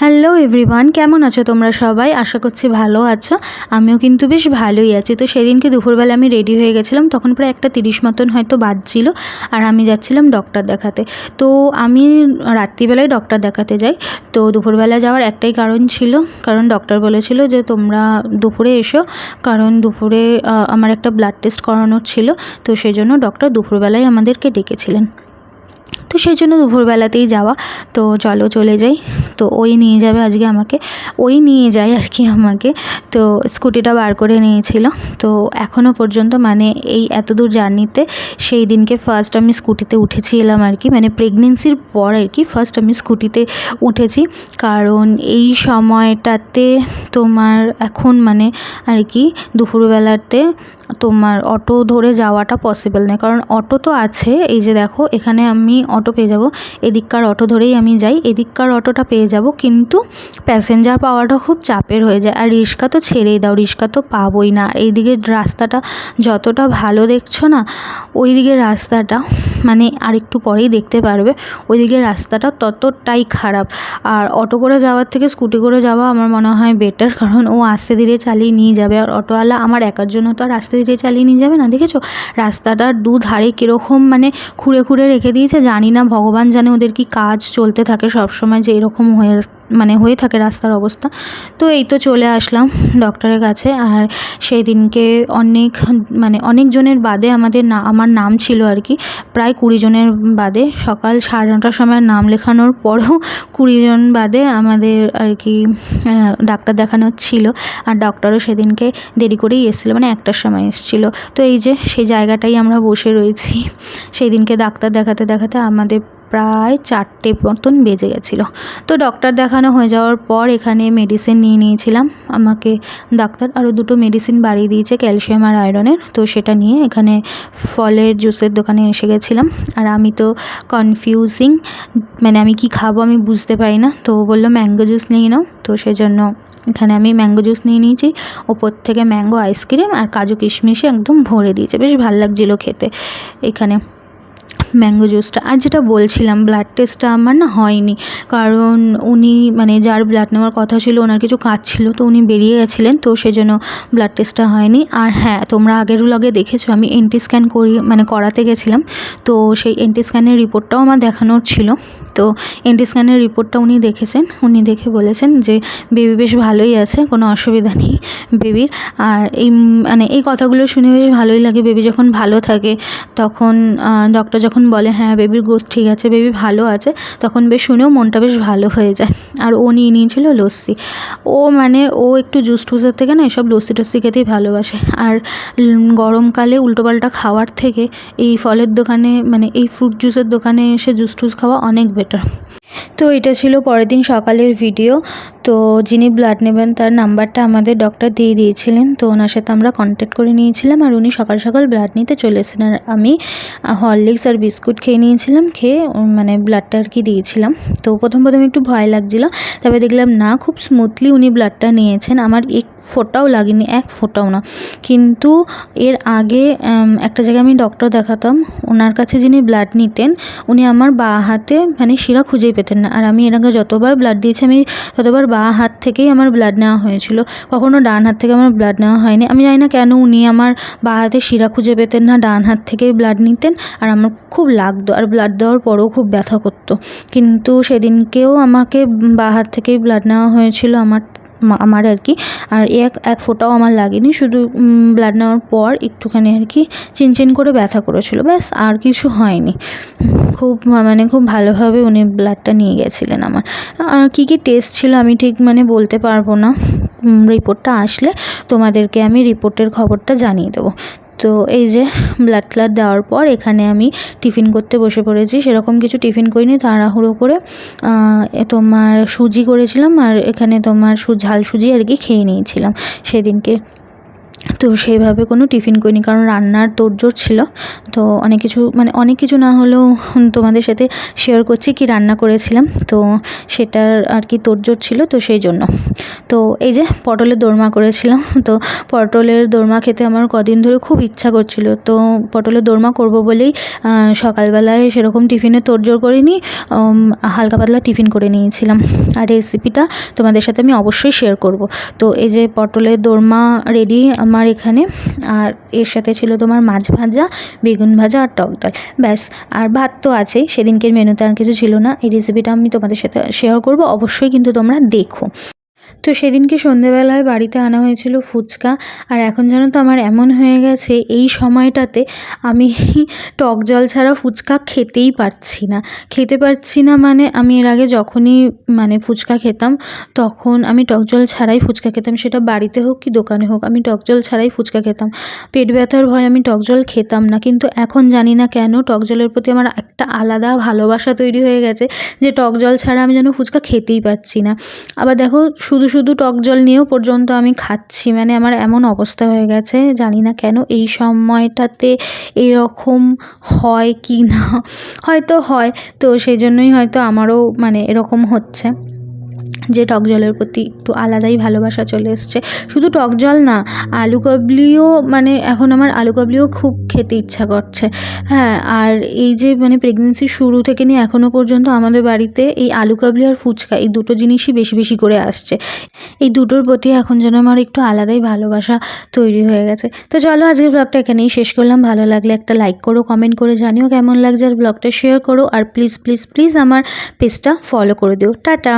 Hello everyone কেমন আছো তোমরা সবাই? আশা করছি ভালো আছো। আমিও কিন্তু বেশ ভালোই আছি। তো সেদিনকে দুপুরবেলা আমি রেডি হয়ে গেছিলাম, তখন প্রায় একটা তিরিশ মতন হয়তো বাজছিল, আর আমি যাচ্ছিলাম ডক্টর দেখাতে। তো আমি রাত্রিবেলায় ডক্টর দেখাতে যাই। তো দুপুরবেলা যাওয়ার একটাই কারণ ছিল, কারণ ডক্টর বলেছিল যে তোমরা দুপুরে এসো, কারণ দুপুরে আমার একটা ব্লাড টেস্ট করানোর ছিল, তো সেই জন্য ডক্টর দুপুরবেলায় আমাদেরকে ডেকেছিলেন। তো সেই জন্য দুপুরবেলাতেই যাওয়া। তো চলো চলে যাই। তো ওই নিয়ে যাবে আজকে আমাকে। ওই নিয়ে যায় আর কি আমাকে। তো স্কুটিটা বার করে নিয়েছিল। তো এখনও পর্যন্ত মানে এই এত দূর জার্নিতে সেই দিনকে ফার্স্ট আমি স্কুটিতে উঠেছিলাম আর কি। মানে প্রেগনেন্সির পর আর কি ফার্স্ট আমি স্কুটিতে উঠেছি। কারণ এই সময়টাতে তোমার এখন মানে আর কি দুপুরবেলাতে তোমার অটো ধরে যাওয়াটা পসিবল নয়। কারণ অটো তো আছে। এই যে দেখো, এখানে আমি অটো পেয়ে যাব। এদিককার অটো ধরেই আমি যাই। এদিককার অটোটা পেয়ে যাব, কিন্তু প্যাসেঞ্জার পাওয়াটা খুব চাপের হয়ে যায়। আর রিক্সা তো ছেড়েই দাও, রিক্সা তো পাবোই না। এইদিকে রাস্তাটা যতটা ভালো দেখছ না ওই দিকের রাস্তাটা মানে আরেকটু পরেই দেখতে পারবে। ওইদিকের রাস্তাটা ততটাই খারাপ। আর অটো করে যাওয়ার থেকে স্কুটি করে যাওয়া আমার মনে হয় বেটার কারণ ও আস্তে ধীরে চালিয়ে নিয়ে যাবে। আর অটোওয়ালা আমার একার জন্য তো আর আস্তে ধীরে চালিয়ে নিয়ে যাবে না, দেখেছ? রাস্তাটার দুধারে কীরকম মানে খুঁড়ে খুঁড়ে রেখে দিয়েছে, জানি না ভগবান জানে ওদের কি কাজ চলতে থাকে সবসময় যে এরকম হয়ে মানে হয়ে থাকে রাস্তার অবস্থা। তো এই তো চলে আসলাম ডক্টরের কাছে। আর সেই দিনকে অনেক মানে অনেকজনের বাদে আমাদের না, আমার নাম ছিল আর কি। প্রায় কুড়ি জনের বাদে। সকাল সাড়ে নটার সময় নাম লেখানোর পরেও কুড়ি জন বাদে আমাদের আর কি ডাক্তার দেখানোর ছিল। আর ডক্টরও সেদিনকে দেরি করেই এসেছিল মানে একটার সময় এসেছিল। তো এই যে সেই জায়গাটাই আমরা বসে রয়েছি। সেই দিনকে ডাক্তার দেখাতে দেখাতে আমাদের প্রায় চারটে মতন বেজে গেছিল। তো ডক্টর দেখানো হয়ে যাওয়ার পর এখানে মেডিসিন নিয়ে নিয়েছিলাম। আমাকে ডাক্তার আরও দুটো মেডিসিন বাড়িয়ে দিয়েছে ক্যালসিয়াম আর আয়রনের তো সেটা নিয়ে এখানে ফলের জুসের দোকানে এসে গেছিলাম। আর আমি তো কনফিউজিং মানে আমি কি খাব আমি বুঝতে পারি না। তো বলল ম্যাঙ্গো জুস নিয়ে নাও। তো সেজন্য এখানে আমি ম্যাঙ্গো জুস নিয়ে নিয়েছি। ওপর থেকে ম্যাঙ্গো আইসক্রিম আর কাজু কিশমিশে একদম ভরে দিয়েছে। বেশ ভালো লাগছিল খেতে। এখানে ম্যাঙ্গো জুসটা আর যেটা বলছিলাম ব্লাড টেস্টটা আমার না হয়নি। কারণ উনি মানে যার ব্লাড নেওয়ার কথা ছিল, ওনার কিছু কাজ ছিল, তো উনি বেরিয়ে গেছিলেন, তো সেজন্য ব্লাড টেস্টটা হয়নি। আর হ্যাঁ তোমরা আগের লগে দেখেছ, আমি এনটি স্ক্যান করি মানে করাতে গেছিলাম। তো সেই এনটি স্ক্যানের রিপোর্টটাও আমার দেখানোর ছিল। তো এনটি স্ক্যানের রিপোর্টটা উনি দেখেছেন। উনি দেখে বলেছেন যে, বেবি বেশ ভালোই আছে, কোনো অসুবিধা নেই বেবির। আর এই মানে এই কথাগুলো শুনে বেশ ভালোই লাগে। বেবি যখন ভালো থাকে, তখন ডক্টর যখন বলে হ্যাঁ বেবির গ্রোথ ঠিক আছে বেবি ভালো আছে, তখন বেশ শুনেও মনটা বেশ ভালো হয়ে যায়। আর ও নিয়ে নিয়েছিল লস্যি। ও মানে ও একটু জুস টুসের থেকে না, এসব লস্যি টস্যি খেতেই ভালোবাসে। আর গরমকালে উল্টোপাল্টা খাওয়ার থেকে এই ফলের দোকানে মানে এই ফ্রুট জুসের দোকানে এসে জুস টুস খাওয়া অনেক বেটার তো এটা ছিল পরের দিন সকালের ভিডিও তো যিনি ব্লাড নেবেন তার নাম্বারটা আমাদের ডক্টর দিয়ে দিয়েছিলেন। তো ওনার সাথে আমরা কন্ট্যাক্ট করে নিয়েছিলাম আর উনি সকাল সকাল ব্লাড নিতে চলে আর আমি হরলিক্স আর বিস্কুট খেয়ে নিয়েছিলাম, খেয়ে মানে ব্লাডটা আর কি দিয়েছিলাম। তো প্রথম প্রথম একটু ভয় লাগছিল, তবে দেখলাম না, খুব স্মুথলি উনি ব্লাডটা নিয়েছেন। আমার এক ফোঁটাও লাগেনি, এক ফোঁটাও না। কিন্তু এর আগে একটা জায়গায় আমি ডক্টর দেখাতাম। ওনার কাছে যিনি ব্লাড নিতেন, উনি আমার বা হাতে মানে শিরা খুঁজেই পেতেন। না। আর আমি এর আগে যতবার ব্লাড দিয়েছি, আমি ততবার বা হাত থেকেই আমার ব্লাড নেওয়া হয়েছিল। কখনও ডান হাত থেকে আমার ব্লাড নেওয়া হয়নি। আমি জানি না কেন উনি আমার বা হাতে শিরা খুঁজে পেতেন না, ডান হাত থেকেই ব্লাড নিতেন। আর আমার খুব লাগতো, আর ব্লাড দেওয়ার পরেও খুব ব্যথা করতো। কিন্তু সেদিনকেও আমাকে বা হাত থেকেই ব্লাড নেওয়া হয়েছিল, আমার আমার আর কি। আর এক এক ফোটাও আমার লাগেনি, শুধু ব্লাড নেওয়ার পর একটুখানি আর কি চিনচিন করে ব্যথা করেছিল, ব্যাস, আর কিছু হয়নি। খুব মানে খুব ভালোভাবে উনি ব্লাডটা নিয়ে গেছিলেন আমার। আর কী কী টেস্ট ছিল আমি ঠিক মানে বলতে পারব না। রিপোর্টটা আসলে তোমাদেরকে আমি রিপোর্টের খবরটা জানিয়ে দেবো। তো এই যে ব্লাড ট্লাড দেওয়ার পর এখানে আমি টিফিন করতে বসে পড়েছি। সেরকম কিছু টিফিন করিনি তাড়াহুড়ো করে। তোমার সুজি করেছিলাম আর এখানে তোমার সু ঝাল সুজি আর কি খেয়ে নিয়েছিলাম সেদিনকে। তো সেইভাবে কোনো টিফিন করিনি, কারণ রান্নার তোড়জোড় ছিল। তো অনেক কিছু মানে অনেক কিছু না হলেও তোমাদের সাথে শেয়ার করছি কি রান্না করেছিলাম। তো সেটার আর কি তোড়জোড় ছিল, তো সেই জন্য। তো এই যে পটলের দোরমা করেছিলাম, তো পটলের দোরমা খেতে আমার কদিন ধরে খুব ইচ্ছা করছিল। তো পটলের দোরমা করব বলেই সকালবেলায় সেরকম টিফিনে তোড়জোড় করিনি হালকা পাতলা টিফিন করে নিয়েছিলাম। আর রেসিপিটা তোমাদের সাথে আমি অবশ্যই শেয়ার করব। তো এই যে পটলের দোরমা রেডি আমার এখানে। আর এর সাথে ছিল তোমার মাছ ভাজা, বেগুন ভাজা আর টক ডাল। ব্যাস, আর ভাত তো আছেই। সেদিনকের মেনুতে আর কিছু ছিল না। এই রেসিপিটা আমি তোমাদের সাথে শেয়ার করব। অবশ্যই কিন্তু তোমরা দেখো। তো সেদিনকে সন্ধেবেলায় বাড়িতে আনা হয়েছিল ফুচকা। আর এখন যেন তো আমার এমন হয়ে গেছে, এই সময়টাতে আমি টক জল ছাড়া ফুচকা খেতেই পারছি না। খেতে পারছি না মানে আমি এর আগে যখনই মানে ফুচকা খেতাম, তখন আমি টক জল ছাড়াই ফুচকা খেতাম। সেটা বাড়িতে হোক কি দোকানে হোক, আমি টক জল ছাড়াই ফুচকা খেতাম। পেট ব্যথার ভয় আমি টক জল খেতাম না। কিন্তু এখন জানি না কেন টক জলের প্রতি আমার একটা আলাদা ভালোবাসা তৈরি হয়ে গেছে, যে টক জল ছাড়া আমি যেন ফুচকা খেতেই পারছি না। আবার দেখো শুধু শুধু টক জল নিয়েও পর্যন্ত আমি খাচ্ছি। মানে আমার এমন অবস্থা হয়ে গেছে, জানি না কেন এই সময়টাতে এরকম হয় কি না হয়তো হয়, তো সেই জন্যই হয়তো আমারও মানে এরকম হচ্ছে। যে টক জলের প্রতি একটু আলাদাই ভালোবাসা চলে এসছে। শুধু টক জল না, আলু কাবলিও মানে এখন আমার আলু কাবলিও খুব খেতে ইচ্ছা করছে। হ্যাঁ আর এই যে মানে প্রেগনেন্সির শুরু থেকে নিয়ে এখনও পর্যন্ত আমাদের বাড়িতে এই আলু কাবলি আর ফুচকা এই দুটো জিনিসই বেশি বেশি করে আসছে। এই দুটোর প্রতি এখন যেন আমার একটু আলাদাই ভালোবাসা তৈরি হয়ে গেছে। তো চলো আজকের ব্লগটা এখানেই শেষ করলাম। ভালো লাগলে একটা লাইক করো কমেন্ট করে জানিও কেমন লাগছে আর ব্লগটা শেয়ার করো। আর প্লিজ প্লিজ প্লিজ আমার পেজটা ফলো করে দিও। টাটা!